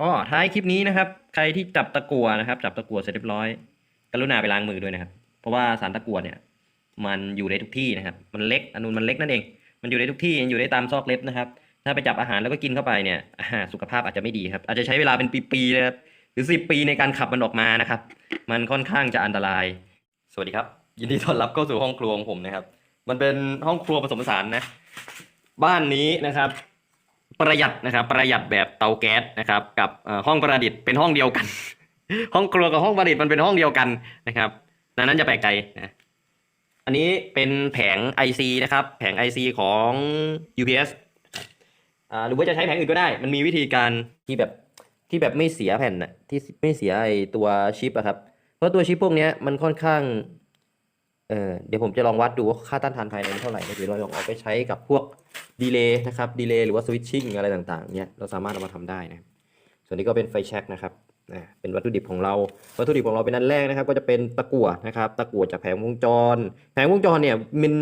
อ๋อท้ายคลิปนี้นะครับ ใครที่จับตะกั่วนะครับ จับตะกั่วเสร็จเรียบร้อย กรุณาไปล้างมือด้วยนะครับ เพราะว่าสารตะกั่วเนี่ย มันอยู่ได้ทุกที่นะครับ มันเล็กอนุมันเล็กนั่นเอง มันอยู่ได้ทุกที่อยู่ได้ตามซอกเล็บนะครับ ถ้าไปจับอาหารแล้วก็กินเข้าไปเนี่ยสุขภาพอาจจะไม่ดีครับ อาจจะใช้เวลาเป็นปีๆนะครับหรือสิปีในการขับมันออกมานะครับ มันค่อนข้างจะอันตราย สวัสดีครับ ยินดีต้อนรับเข้าสู่ห้องครัวของผมนะครับ มันเป็นห้องครัวผสมผสานนะ บ้านนี้นะครับ ประหยัดนะครับ ประหยัดแบบเตาแก๊สนะครับ กับห้องประดิษฐ์เป็นห้องเดียวกัน ห้องครัวกับห้องประดิษฐ์มันเป็นห้องเดียวกันนะครับดังนั้นจะแปลกใจนะอันนี้เป็นแผง IC นะครับ แผง IC ของ UPS อ่าหรือว่าจะใช้แผงอื่นก็ได้ มันมีวิธีการที่แบบที่แบบไม่เสียแผ่นนะที่ไม่เสียไอตัวชิปอะครับ เพราะตัวชิปพวกนี้มันค่อนข้าง เออเดี๋ยวผมจะลองวัดดูว่าค่าต้านทานภายในมันเท่าไหร่เดี๋ยวเราลองเอาไปใช้กับพวกดีเลย์นะครับดีเลย์หรือว่าสวิตชิ่งอะไรต่างๆเนี่ยเราสามารถเอามาทำได้นะส่วนนี้ก็เป็นไฟแช็กนะครับเป็นวัตถุดิบของเรา วัตถุดิบของเราเป็นอันแรกนะครับ ก็จะเป็นตะกั่วนะครับ ตะกั่วจากแผงวงจร แผงวงจรเนี่ยมัน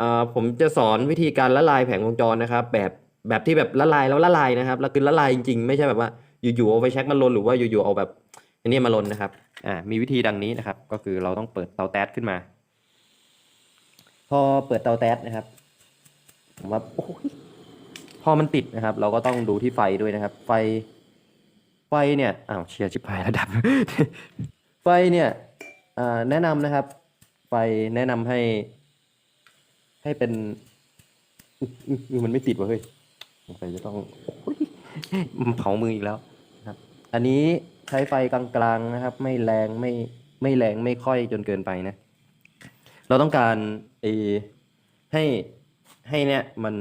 อ่าผมจะสอนวิธีการละลายแผงวงจรนะครับ แบบแบบที่แบบละลายแล้วละลายนะครับแล้วคือละลายจริงๆไม่ใช่แบบว่าอยู่ๆเอาไฟแช็กมาลนหรือว่าอยู่ๆเอาแบบอันนี้มาลนนะครับอ่ามีวิธีดังนี้นะครับ ก็คือเราต้องเปิดเตาแต๊สขึ้นมา พอเปิดเตาแต๊สนะครับผมว่าโอ้ยพอมันติดนะครับ เราก็ต้องดูที่ไฟด้วยนะครับ ไฟ ไฟเนี่ยอ้าวเชียร์ชิบหายระดับ ไฟเนี่ยแนะนำนะครับ ไฟแนะนำให้ ให้เป็นมันไม่ติดวะเฮ้ยสงสัยจะต้องเผามืออีกแล้วครับ อันนี้ใช้ไฟกลางๆนะครับ ไม่แรงไม่ไม่แรงไม่ค่อยจนเกินไปนะ เราต้องการเอให้ให้เนี่ยมัน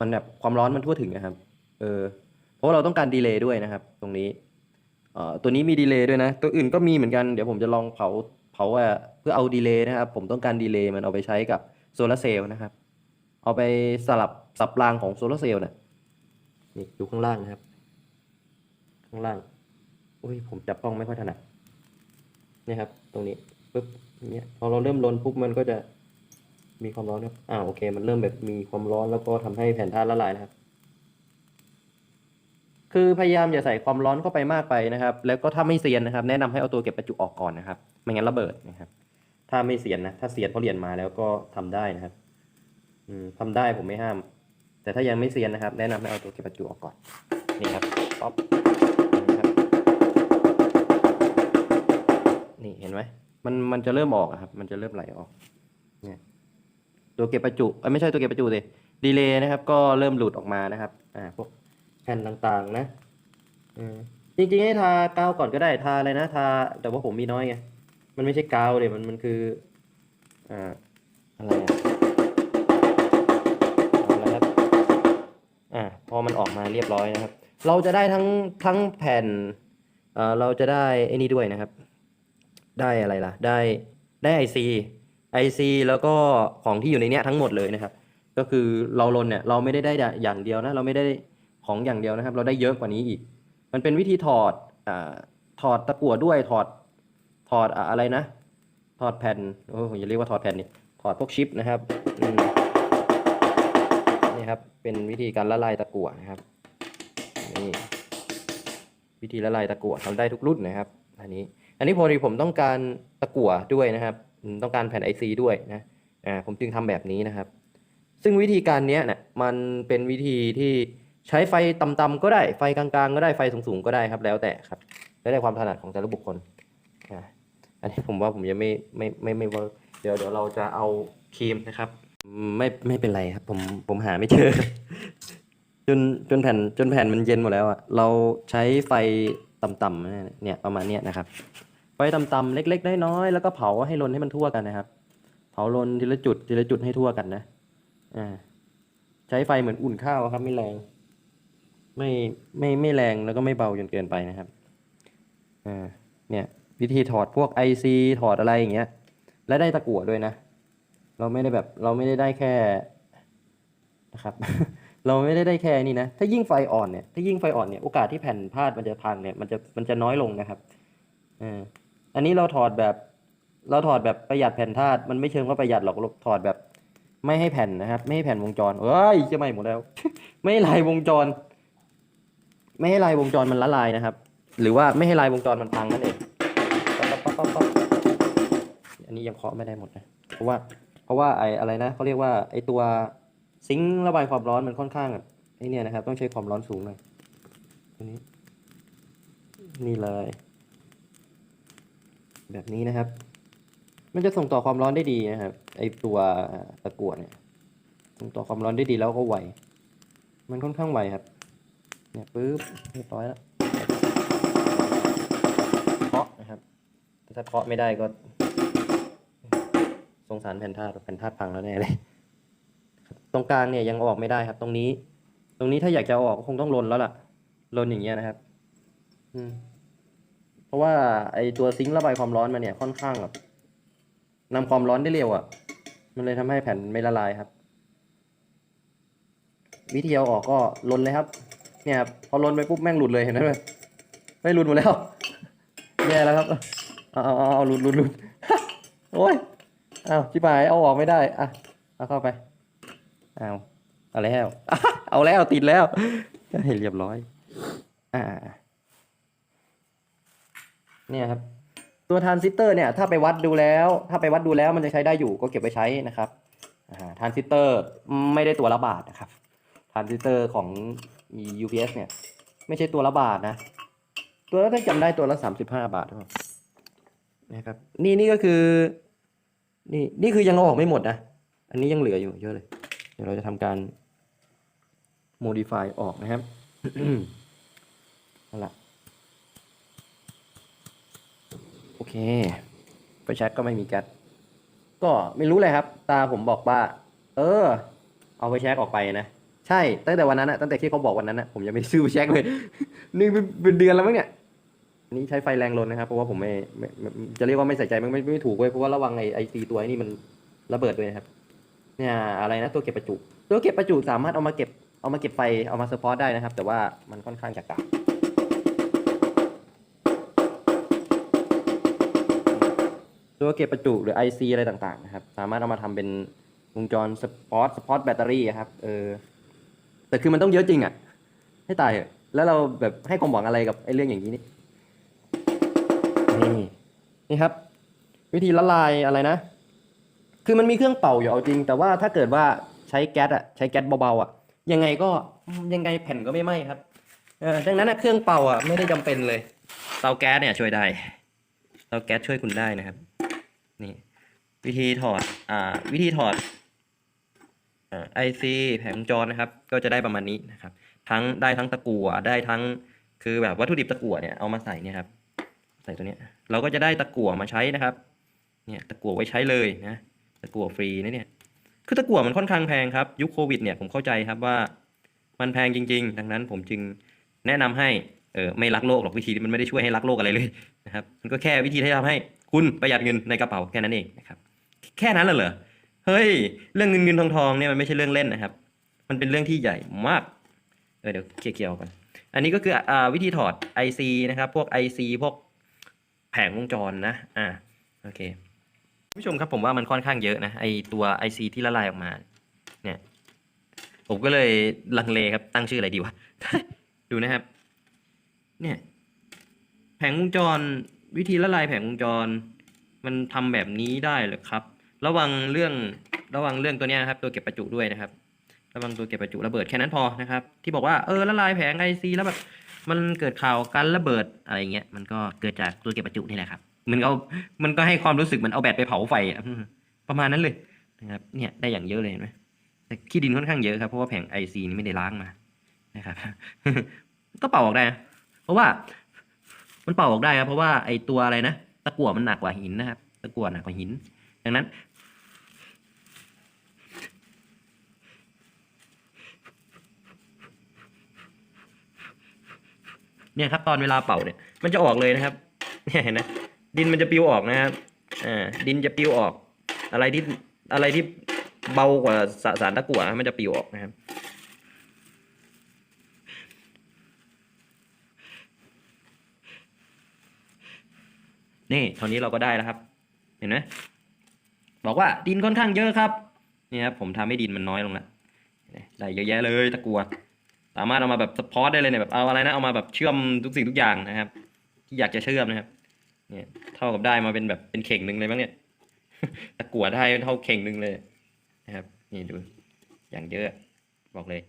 มันแบบความร้อนมันทั่วถึงนะครับ เออ เพราะว่าเราต้องการดีเลย์ด้วยนะครับ ตรงนี้เอ่อตัวนี้มีดีเลย์ด้วยนะ ตัวอื่นก็มีเหมือนกัน เดี๋ยวผมจะลองเผาเผาว่าเพื่อเอาดีเลย์นะครับ ผมต้องการดีเลย์มันเอาไปใช้กับโซลาร์เซลล์นะครับ เอาไปสลับสับรางของโซลาร์เซลล์นะนี่ดูข้างล่างนะครับ ข้างล่าง อุ้ยผมจับกล้องไม่ค่อยถนัดนี่ครับ ตรงนี้ ปึ๊บเงี้ยพอเราเริ่มลนปุ๊บมันก็จะมีความร้อนครับอ่าโอเค มันเริ่มแบบมีความร้อนแล้วก็ทำให้แผ่นธาตุละลายนะครับ คือพยายามอย่าใส่ความร้อนเข้าไปมากไปนะครับ แล้วก็ถ้าไม่เซียนนะครับ แนะนำให้เอาตัวเก็บประจุออกก่อนนะครับ ไม่งั้นระเบิดนะครับ ถ้าไม่เซียนนะ ถ้าเซียนเพราะเรียนมาแล้วก็ทำได้นะครับ อืมทำได้ผมไม่ห้าม แต่ถ้ายังไม่เซียนนะครับ แนะนำให้เอาตัวเก็บประจุออกก่อน นี่ครับป๊อปนี่ครับนี่เห็นไหม มันมันจะเริ่มออกครับ มันจะเริ่มไหลออกเนี่ยตัวเก็บประจุอ้ยไม่ใช่ตัวเก็บประจุสิดีเลย์นะครับ ก็เริ่มหลุดออกมานะครับอ่าพวกแผ่นต่างๆนะอืมจริงๆให้ทากาวก่อนก็ได้ทาอะไรนะทา แต่ว่าผมมีน้อยไงมันไม่ใช่กาวเลยมันมันคืออ่าอะไรอะเอาละครับอ่าพอมันออกมาเรียบร้อยนะครับ เราจะได้ทั้งทั้งแผ่นเอ่อเราจะได้ไอ้นี่ด้วยนะครับ ได้อะไรล่ะ ได้ได้ไอซีไอซีแล้วก็ของที่อยู่ในเนี้ยทั้งหมดเลยนะครับ ก็คือเราลนเนี่ยเราไม่ได้ได้อย่างเดียวนะเราไม่ได้ของอย่างเดียวนะครับ เราได้เยอะกว่านี้อีก มันเป็นวิธีถอดอ่าถอดตะกั่วด้วยถอดถอดอ่าอะไรนะ ถอดแผ่นโอ้ยอย่าเรียกว่าถอดแผ่นนี่ถอดพวกชิปนะครับนี่ครับเป็นวิธีการละลายตะกั่วนะครับนี่วิธีละลายตะกั่วทำได้ทุกรุ่นนะครับอันนี้ อันนี้พอดีผมต้องการตะกั่วด้วยนะครับ ต้องการแผ่น IC ด้วยนะอ่าผมจึงทำแบบนี้นะครับ ซึ่งวิธีการนี้เนี่ยมันเป็นวิธีที่ใช้ไฟต่ำๆก็ได้ไฟกลางๆ ก็ได้ไฟสูงๆก็ได้ครับ แล้วแต่ครับแล้วแต่ความถนัดของแต่ละบุคคลอ่าอันนี้ผมว่าผมยังไม่ไม่ไม่ไม่เวิร์กเดี๋ยวเดี๋ยวเราจะเอาครีมนะครับอืมไม่ไม่เป็นไรครับ ผมผมหาไม่เจอ จนจนแผ่นจนแผ่นมันเย็นหมดแล้วอะเราใช้ไฟต่ำๆเนี่ยประมาณเนี้ยนะครับ ไฟต่ำๆเล็กๆน้อยๆแล้วก็เผาให้ลนให้มันทั่วกันนะครับ เผาลนทีละจุดทีละจุดให้ทั่วกันนะอ่าใช้ไฟเหมือนอุ่นข้าวครับ ไม่แรง ไม่ไม่ไม่แรงแล้วก็ไม่เบาจนเกินไปนะครับอ่าเนี่ยวิธีถอดพวกไอซีถอดอะไรอย่างเงี้ย และได้ตะกั่วด้วยนะ เราไม่ได้แบบเราไม่ได้ได้แค่นะครับ เราไม่ได้ได้แค่นี้นะ ถ้ายิ่งไฟอ่อนเนี่ย ถ้ายิ่งไฟอ่อนเนี่ย โอกาสที่แผ่นพาดมันจะพังเนี่ย มันจะมันจะน้อยลงนะครับอ่า อันนี้เราถอดแบบ เราถอดแบบประหยัดแผ่นธาตุมันไม่เชิงว่าประหยัดหรอกเราถอดแบบ ไม่ให้แผ่นนะครับ ไม่ให้แผ่นวงจรเอ้ยจะไม่หมดแล้ว ไม่ให้ลายวงจร ไม่ให้ลายวงจรมันละลายนะครับ หรือว่าไม่ให้ลายวงจรมันพังนั่นเองอันนี้ยังเคาะไม่ได้หมดนะเพราะว่า เพราะว่าไออะไรนะเขาเรียกว่าไอตัวซิงค์ระบายความร้อนมันค่อนข้างแบบไอเนี่ยนะครับ ต้องใช้ความร้อนสูงหน่อยอันนี้นี่เลย แบบนี้นะครับ มันจะส่งต่อความร้อนได้ดีนะครับ ไอตัวตะกั่วเนี่ย ส่งต่อความร้อนได้ดีแล้วก็ไว มันค่อนข้างไวครับ เนี่ยปึ๊บเรียบร้อยแล้วเคาะนะครับ ถ้าเคาะไม่ได้ก็ สงสารแผ่นธาตุแผ่นธาตุพังแล้วแน่เลย ตรงกลางเนี่ยยังออกไม่ได้ครับ ตรงนี้ ตรงนี้ถ้าอยากจะอออกก็คงต้องลนแล้วล่ะ ลนอย่างเงี้ยนะครับ อืม เพราะว่าไอตัวซิงค์ระบายความร้อนมาเนี่ยค่อนข้างแบบนำความร้อนได้เร็วอะ่ะ มันเลยทำให้แผ่นไม่ละลายครับ วิธีเอาออกก็ลนเลยครับ เนี่ยครับพอลนไปปุ๊บแม่งหลุดเลยเห็นไหมไม่หลุดหมดแล้วแย่แล้วครับเอาเอาเอาหลุดหลุดหลุดโอ้ยเอาชิบหายเอาออกไม่ได้อะเอาเข้าไปเอาเอาแล้วเอาแล้วติดแล้วให้เรียบร้อย อ่า เนี่ยครับตัวทรานซิสเตอร์เนี่ยถ้าไปวัดดูแล้ว ถ้าไปวัดดูแล้วมันจะใช้ได้อยู่ก็เก็บไว้ใช้นะครับทรานซิสเตอร์ไม่ได้ตัวละบาทนะครับทรานซิสเตอร์ของ UPS เนี่ยไม่ใช่ตัวละบาทนะ ตัวละถ้าจำได้ตัวละสามสิบห้าบาทนะครับนี่นี่ก็คือนี่นี่คือยังเอาออกไม่หมดนะ อันนี้ยังเหลืออยู่เยอะเลย เดี๋ยวเราจะทำการ modify ออกนะครับนั่นแหละ โอ เคไปแช็กก็ไม่มีแก๊สก็ไม่รู้เลยครับ ตาผมบอกว่า เออ เอาไปแช็กออกไปนะใช่ตั้งแต่วันนั้นอะตั้งแต่ที่เขาบอกวันนั้นอะผมยังไม่ได้ซื้อไปแช็กเลยนี่เป็นเดือนแล้วมั้งเนี่ยอันนี้ใช้ไฟแรงลนนะครับเพราะว่าผมไม่ไม่จะเรียกว่าไม่ใส่ใจมันไม่ไม่ถูกเว้ยเพราะว่าระวังไอไอซีตัวนี่มันระเบิดด้วยนะครับ เนี่ยอะไรนะตัวเก็บประจุ ตัวเก็บประจุสามารถเอามาเก็บเอามาเก็บไฟเอามาสปอร์ตได้นะครับ แต่ว่ามันค่อนข้างจะกาก ตัวเก็บประจุหรือ IC อะไรต่างๆนะครับ สามารถเอามาทำเป็นวงจรสปอร์ตสปอร์ตแบตเตอรี่ครับ เออ แต่คือมันต้องเยอะจริงอะ ให้ตายเถอะแล้วเราแบบให้ความหวังอะไรกับไอ้เรื่องอย่างนี้นี่ นี่นี่ครับ วิธีละลายอะไรนะ คือมันมีเครื่องเป่าอยู่เอาจริง แต่ว่าถ้าเกิดว่าใช้แก๊สอะใช้แก๊สเบาๆอะ ยังไงก็ยังไงแผ่นก็ไม่ไหม้ครับ เออดังนั้นนะเครื่องเป่าอะไม่ได้จำเป็นเลย เตาแก๊สเนี่ยช่วยได้ เตาแก๊สช่วยคุณได้นะครับ นี่วิธีถอดอ่าวิธีถอดไอซีแผงวงจรนะครับ ก็จะได้ประมาณนี้นะครับ ทั้งได้ทั้งตะกั่วได้ทั้งคือแบบวัตถุดิบตะกั่วเนี่ยเอามาใส่เนี่ยครับใส่ตัวเนี้ยเราก็จะได้ตะกั่วมาใช้นะครับเนี่ยตะกั่วไว้ใช้เลยนะตะกั่วฟรีนะเนี่ยคือตะกั่วมันค่อนข้างแพงครับยุคโควิดเนี่ยผมเข้าใจครับว่ามันแพงจริง ๆ ดังนั้นผมจึงแนะนำให้เออไม่รักโลกหรอกวิธีนี้มันไม่ได้ช่วยให้รักโลกอะไรเลยนะครับมันก็แค่วิธีที่ทำให้ คุณประหยัดเงินในกระเป๋าแค่นั้นเองนะครับแค่นั้นเหรอเฮ้ยเรื่องเงินเงินทองทองเนี่ยมันไม่ใช่เรื่องเล่นนะครับ มันเป็นเรื่องที่ใหญ่มากเเดี๋ยวเคลียร์ๆก่อนอันนี้ก็คืออวิธีถอด IC นะครับ พวก IC พวกแผงวงจรนะอ่าโอเคผู้ชมครับผมว่ามันค่อนข้างเยอะนะไอตัว IC ที่ละลายออกมาเนี่ยผมก็เลยลังเลครับตั้งชื่ออะไรดีวะ ดูนะครับ เนี่ย แผงวงจร วิธีละลายแผงวงจร มันทำแบบนี้ได้เหรอครับ ระวังเรื่องระวังเรื่องตัวนี้นะครับ ตัวเก็บประจุด้วยนะครับ ระวังตัวเก็บประจุระเบิดแค่นั้นพอนะครับ ที่บอกว่าเออละลายแผงไอซีแล้วแบบมันเกิดข่าวการระเบิดอะไรเงี้ยมันก็เกิดจากตัวเก็บประจุนี่แหละครับมันเอามันก็ให้ความรู้สึกเหมือนเอาแบตไปเผาไฟอะประมาณนั้นเลยนะครับเนี่ยได้อย่างเยอะเลยเห็นไหมแต่ขี้ดินค่อนข้างเยอะครับเพราะว่าแผงไอซีนี่ไม่ได้ล้างมานะครับก็เป่าออกได้นะเพราะว่า มันเป่าออกได้ครับเพราะว่าไอตัวอะไรนะตะกั่วมันหนักกว่าหินนะครับ ตะกั่วหนักกว่าหิน ดังนั้น เนี่ยครับ ตอนเวลาเป่าเนี่ย มันจะออกเลยนะครับเนี่ยเห็นไหมดินมันจะปลิวออกนะครับอ่าดินจะปลิวออก อะไรที่อะไรที่เบากว่าสสารตะกั่วมันจะปลิวออกนะครับ นี่ตอนนี้เราก็ได้แล้วครับ เห็นไหมบอกว่าดินค่อนข้างเยอะครับนี่ครับผมทำให้ดินมันน้อยลงแล้วได้เยอะแยะเลยตะกั่วสามารถเอามาแบบสปอร์ตได้เลยเนี่ยแบบเอาอะไรนะเอามาแบบเชื่อมทุกสิ่งทุกอย่างนะครับ ที่อยากจะเชื่อมนะครับเนี่ยเท่ากับได้มาเป็นแบบเป็นเข่งหนึ่งเลยมั้งเนี่ยตะกั่วได้เท่าเข่งหนึ่งเลยนะครับ นี่ดูอย่างเยอะบอกเลย